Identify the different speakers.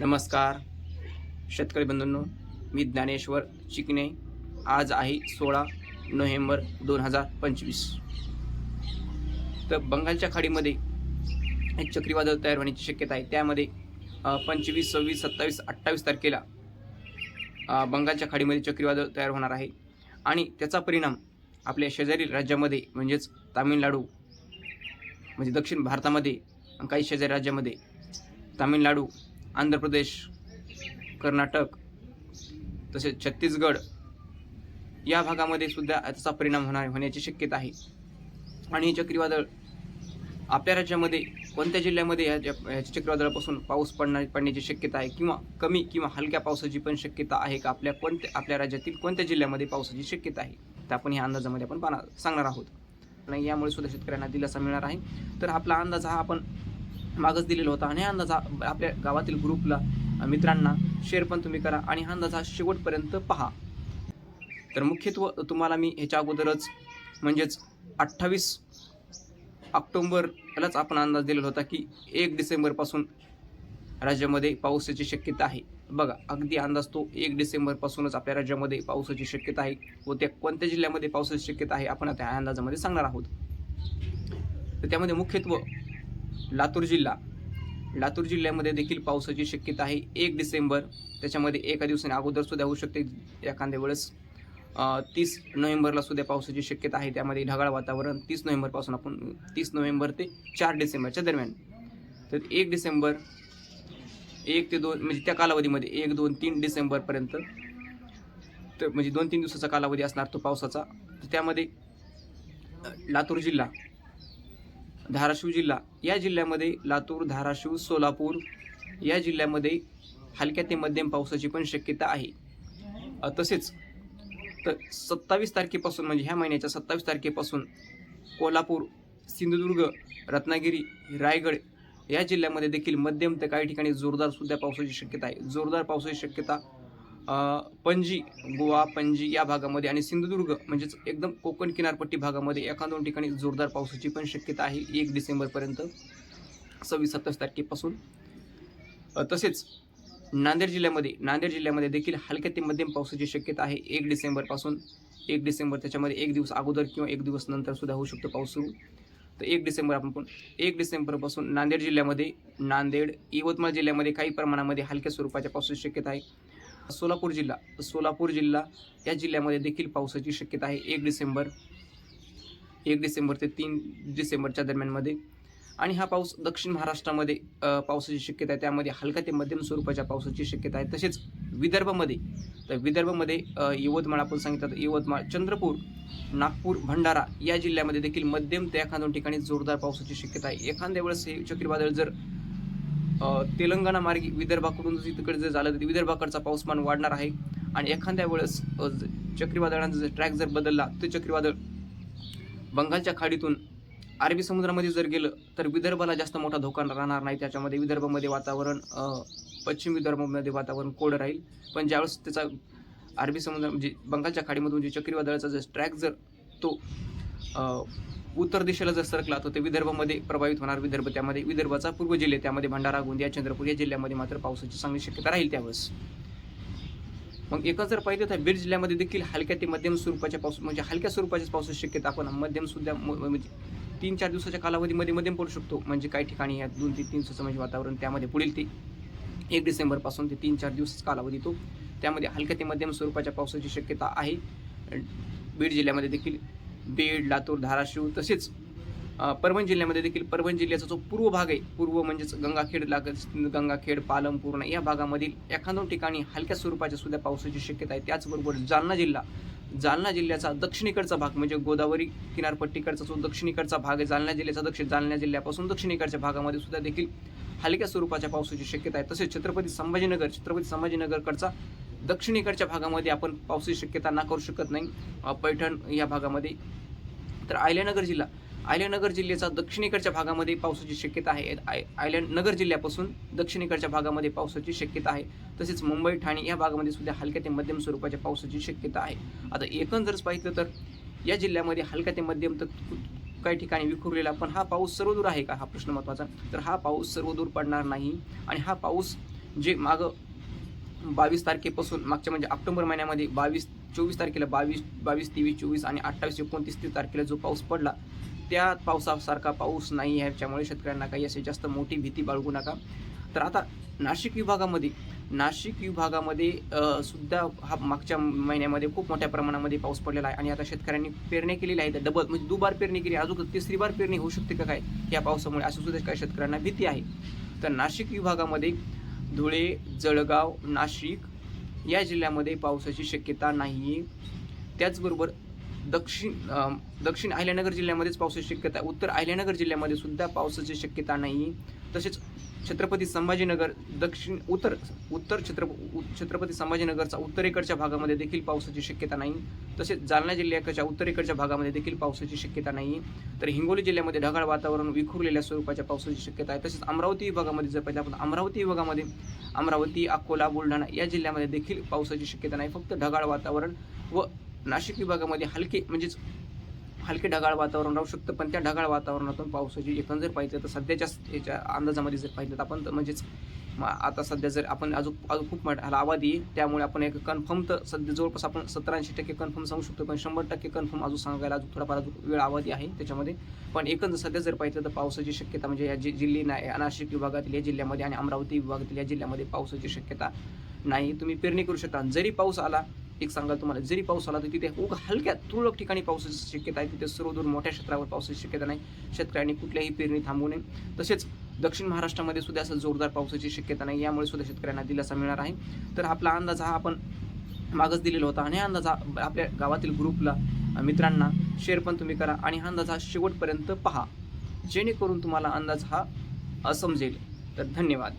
Speaker 1: नमस्कार. शेतकरी बंधूंनो मी ज्ञानेश्वर चिकणे आज आहे सोळा नोव्हेंबर दोन हजार पंचवीस. तर बंगालच्या खाडीमध्ये एक चक्रीवादळ तयार होण्याची शक्यता आहे. त्यामध्ये पंचवीस सव्वीस सत्तावीस अठ्ठावीस तारखेला बंगालच्या खाडीमध्ये चक्रीवादळ तयार होणार आहे. आणि त्याचा परिणाम आपल्या शेजारील राज्यामध्ये म्हणजेच तामिळनाडू म्हणजे दक्षिण भारतामध्ये काही शेजारी राज्यामध्ये तामिळनाडू आंध्र प्रदेश कर्नाटक तसेच छत्तीसगड या भागामध्ये सुद्धा त्याचा परिणाम होणार होण्याची शक्यता आहे. आणि हे चक्रीवादळ आपल्या राज्यामध्ये कोणत्या जिल्ह्यामध्ये ह्याच्या या- चक्रीवादळापासून पाऊस पडणार पडण्याची शक्यता आहे किंवा कमी किंवा हलक्या पावसाची पण शक्यता आहे का? आपल्या कोणत्या आपल्या राज्यातील कोणत्या जिल्ह्यामध्ये पावसाची शक्यता आहे? तर आपण ह्या अंदाजामध्ये आपण पाहणार सांगणार आहोत. आणि यामुळे सुद्धा शेतकऱ्यांना दिलासा मिळणार आहे. तर आपला अंदाज हा आपण मागच दिलेला होता. आणि हा अंदाज आपल्या गावातील ग्रुपला मित्रांना शेअर पण तुम्ही करा आणि हा अंदाज हा शेवटपर्यंत पहा. तर मुख्यत्व तुम्हाला मी ह्याच्या अगोदरच म्हणजेच अठ्ठावीस ऑक्टोंबरलाच आपण अंदाज दिलेला होता की एक डिसेंबरपासून राज्यामध्ये पावसाची शक्यता आहे. बघा अगदी अंदाज तो एक डिसेंबरपासूनच आपल्या राज्यामध्ये पावसाची शक्यता आहे व त्या कोणत्या जिल्ह्यामध्ये पावसाची शक्यता आहे आपण आता ह्या अंदाजामध्ये सांगणार आहोत. तर त्यामध्ये मुख्यत्व लातूर जिल्हा. लातूर जिल्ह्यामध्ये देखील पावसाची शक्यता आहे. एक डिसेंबर त्याच्यामध्ये एका दिवसाने अगोदर सुद्धा होऊ शकते. एखाद्या वेळेस तीस नोव्हेंबरला सुद्धा पावसाची शक्यता आहे. त्यामध्ये ढगाळ वातावरण तीस नोव्हेंबरपासून आपण तीस नोव्हेंबर ते चार डिसेंबरच्या दरम्यान. तर एक डिसेंबर एक ते दोन म्हणजे त्या कालावधीमध्ये एक दोन तीन डिसेंबरपर्यंत तर म्हणजे दोन तीन दिवसाचा कालावधी असणार तो पावसाचा. तर त्यामध्ये लातूर जिल्हा धाराशिव जिल्हा. या जिल्ह्यामध्ये लातूर धाराशिव सोलापूर या जिल्ह्यामध्ये हलक्या ते मध्यम पावसाची पण शक्यता आहे. तसेच तर सत्तावीस तारखेपासून म्हणजे ह्या महिन्याच्या सत्तावीस तारखेपासून कोल्हापूर सिंधुदुर्ग रत्नागिरी रायगड या जिल्ह्यामध्ये देखील मध्यम ते काही ठिकाणी जोरदार सुद्धा पावसाची शक्यता आहे. जोरदार पावसाची शक्यता पणजी गोवा पणजी या भागामध्ये आणि सिंधुदुर्ग म्हणजेच एकदम कोकण किनारपट्टी भागामध्ये एका दोन ठिकाणी जोरदार पावसाची पण शक्यता आहे एक डिसेंबरपर्यंत सव्वीस सत्तावीस तारखेपासून. तसेच नांदेड जिल्ह्यामध्ये नांदेड जिल्ह्यामध्ये देखील हलक्या ते मध्यम पावसाची शक्यता आहे. एक डिसेंबरपासून एक डिसेंबर त्याच्यामध्ये एक दिवस अगोदर किंवा एक दिवस नंतर सुद्धा होऊ शकतो पाऊस सुरू. तर एक डिसेंबर आपण पण एक डिसेंबरपासून नांदेड जिल्ह्यामध्ये नांदेड यवतमाळ जिल्ह्यामध्ये काही प्रमाणामध्ये हलक्या स्वरूपाच्या पावसाची शक्यता आहे. सोलापूर जिल्हा. सोलापूर जिल्हा या जिल्ह्यामध्ये देखील पावसाची शक्यता आहे एक डिसेंबर एक डिसेंबर ते तीन डिसेंबरच्या दरम्यानमध्ये. आणि हा पाऊस दक्षिण महाराष्ट्रामध्ये पावसाची शक्यता आहे. त्यामध्ये हलका ते मध्यम स्वरूपाच्या पावसाची शक्यता आहे. तसेच विदर्भामध्ये तर विदर्भामध्ये यवतमाळ आपण सांगितलं तर यवतमाळ चंद्रपूर नागपूर भंडारा या जिल्ह्यामध्ये देखील मध्यम ते एखाद्या ठिकाणी जोरदार पावसाची शक्यता आहे. एखाद्या वेळेस हे चक्रीवादळ जर तेलंगणा मार्गी विदर्भाकडून जर तिकडे जर झालं तर विदर्भाकडचा पाऊसमान वाढणार आहे. आणि एखाद्या वेळेस ज- चक्रीवादळांचा जर ट्रॅक जर बदलला ते चक्रीवादळ बंगालच्या खाडीतून अरबी समुद्रामध्ये जर गेलं तर विदर्भाला जास्त मोठा धोका राहणार नाही. त्याच्यामध्ये विदर्भामध्ये वातावरण पश्चिम विदर्भामध्ये वातावरण कोरडं राहील. पण ज्यावेळेस त्याचा अरबी समुद्र म्हणजे बंगालच्या खाडीमधून जे चक्रीवादळाचा जर ट्रॅक जर तो उत्तर दिशेला जर सरकला तर ते विदर्भामध्ये प्रभावित होणार. विदर्भ त्यामध्ये विदर्भाचा पूर्व जिल्हे त्यामध्ये भंडारा गोंदिया चंद्रपूर या जिल्ह्यामध्ये मात्र पावसाची चांगली शक्यता राहील त्यावेळेस. मग एकच जर पाहिजे तर बीड जिल्ह्यामध्ये देखील हलक्या ते मध्यम स्वरूपाच्या पाऊस म्हणजे हलक्या स्वरूपाच्याच पावसाची शक्यता आपण मध्यम सुद्धा म्हणजे तीन चार दिवसाच्या कालावधीमध्ये मध्यम पडू शकतो. म्हणजे काही ठिकाणी या दोन ते तीन दिवसाचं म्हणजे वातावरण त्यामध्ये पुढील ते एक डिसेंबरपासून ते तीन चार दिवस कालावधी तो त्यामध्ये हलक्या ते मध्यम स्वरूपाच्या पावसाची शक्यता आहे. बीड जिल्ह्यामध्ये देखील बीड लातूर धाराशिव तसेच परभणी जिल्ह्यामध्ये देखील परभणी जिल्ह्याचा जो पूर्व भाग आहे पूर्व म्हणजेच गंगाखेड लागत गंगाखेड पालम पूर्ण या भागामधील एखादोन ठिकाणी हलक्या स्वरूपाच्या सुद्धा पावसाची शक्यता आहे. त्याचबरोबर जालना जिल्हा जालना जिल्ह्याचा दक्षिणेकडचा भाग म्हणजे गोदावरी किनारपट्टीकडचा जो दक्षिणेकडचा भाग आहे जालना जिल्ह्याचा दक्षिण जालना जिल्ह्यापासून दक्षिणेकडच्या भागामध्ये सुद्धा देखील हलक्या स्वरूपाच्या पावसाची शक्यता आहे. तसेच छत्रपती संभाजीनगर छत्रपती संभाजीनगरकडचा दक्षिणेकडच्या भागामध्ये आपण पावसाची शक्यता नाकारू शकत नाही. पैठण या भागामध्ये तर आयल्यानगर जिल्हा. आयल्यानगर जिल्ह्याचा दक्षिणेकडच्या भागामध्ये पावसाची शक्यता आहे. आय आयल्यानगर जिल्ह्यापासून दक्षिणेकडच्या भागामध्ये पावसाची शक्यता आहे. तसेच मुंबई ठाणे या भागामध्ये सुद्धा हलक्या ते मध्यम स्वरूपाच्या पावसाची शक्यता आहे. आता एकंदरच पाहिलं तर या जिल्ह्यामध्ये हलक्या ते मध्यम तर काही ठिकाणी विखुरलेला पण हा पाऊस सर्वदूर आहे का? हा प्रश्न महत्त्वाचा. तर हा पाऊस सर्वदूर पडणार नाही आणि हा पाऊस जे मागं बावीस तारखेपासून मागच्या म्हणजे ऑक्टोबर महिन्यामध्ये बावीस चोवीस तारखेला बावीस बावीस तेवीस चोवीस आणि अठ्ठावीस एकोणतीस तीस तारखेला जो पाऊस पडला त्या पावसासारखा पाऊस नाही आहे. त्यामुळे शेतकऱ्यांना काही असे जास्त मोठी भीती बाळगू नका. तर आता नाशिक विभागामध्ये नाशिक विभागामध्ये सुद्धा हा मागच्या महिन्यामध्ये खूप मोठ्या प्रमाणामध्ये पाऊस पडलेला आहे. आणि आता शेतकऱ्यांनी पेरणी केलेली आहे. डबल म्हणजे दुबार पेरणी केली अजून तिसरी बार पेरणी होऊ शकते का काय? या पावसामुळे असं सुद्धा काही शेतकऱ्यांना भीती आहे. तर नाशिक विभागामध्ये धुळे जळगाव नाशिक या जिल्ह्यामध्ये पावसाची शक्यता नाही त्याचबरोबर दक्षिण दक्षिण अहिल्यानगर जिल्ह्यामध्येच पावसाची शक्यता उत्तर अहिल्यानगर जिल्ह्यामध्ये सुद्धा पावसाची शक्यता नाही आहे तसेच छत्रपती संभाजीनगर दक्षिण उत्तर उत्तर छत्रप उ- छत्रपती संभाजीनगरचा उत्तरेकडच्या भागामध्ये देखील पावसाची शक्यता नाही. तसेच जालना जिल्ह्याच्या उत्तरेकडच्या भागामध्ये देखील पावसाची शक्यता नाही. तर हिंगोली जिल्ह्यामध्ये ढगाळ वातावरण विखुरलेल्या स्वरूपाच्या पावसाची शक्यता आहे. तसेच अमरावती विभागामध्ये जर पाहिजे आपण अमरावती विभागामध्ये अमरावती अकोला बुलढाणा या जिल्ह्यामध्ये देखील पावसाची शक्यता नाही. फक्त ढगाळ वातावरण व नाशिक विभागामध्ये हलके म्हणजेच हलके ढगाळ वातावरण राहू शकतं पण त्या ढगाळ वातावरणातून पावसाची एकंदर पाहिजे तर सध्याच्या याच्या अंदाजामध्ये जर पाहिजे तर आपण तर म्हणजेच आता सध्या जर आपण अजून अजून खूप मोठा आवाज आहे त्यामुळे आपण एक कन्फर्म तर सध्या जवळपास आपण सत्तर ऐंशी टक्के कन्फर्म सांगू शकतो पण शंभर टक्के कन्फर्म अजून सांगायला अजून थोडाफार अजून वेळ आवाज आहे त्याच्यामध्ये. पण एकंदर सध्या जर पाहिजे तर पावसाची शक्यता म्हणजे या जि जिल्हे नाही नाशिक विभागातील या जिल्ह्यामध्ये आणि अमरावती विभागातील या जिल्ह्यामध्ये पावसाची शक्यता नाही. तुम्ही पेरणी करू शकता. जरी पाऊस आला एक सांगाल तुम्हाला जरी पाऊस आला तर तिथे उग हलक्या तुरळक ठिकाणी पावसाची शक्यता आहे. तिथे सर्वदूर मोठ्या क्षेत्रावर पावसाची शक्यता नाही. शेतकऱ्यांनी कुठल्याही पेरणी थांबवू नये. तसेच दक्षिण महाराष्ट्रामध्ये सुद्धा असं जोरदार पावसाची शक्यता नाही. यामुळे सुद्धा शेतकऱ्यांना दिलासा मिळणार आहे. तर आपला अंदाज हा आपण मागच दिलेला होता. आणि हा अंदाज हा आपल्या गावातील ग्रुपला मित्रांना शेअर पण तुम्ही करा. आणि हा अंदाज हा शेवटपर्यंत पहा. जेणेकरून तुम्हाला अंदाज हा समजेल तर धन्यवाद.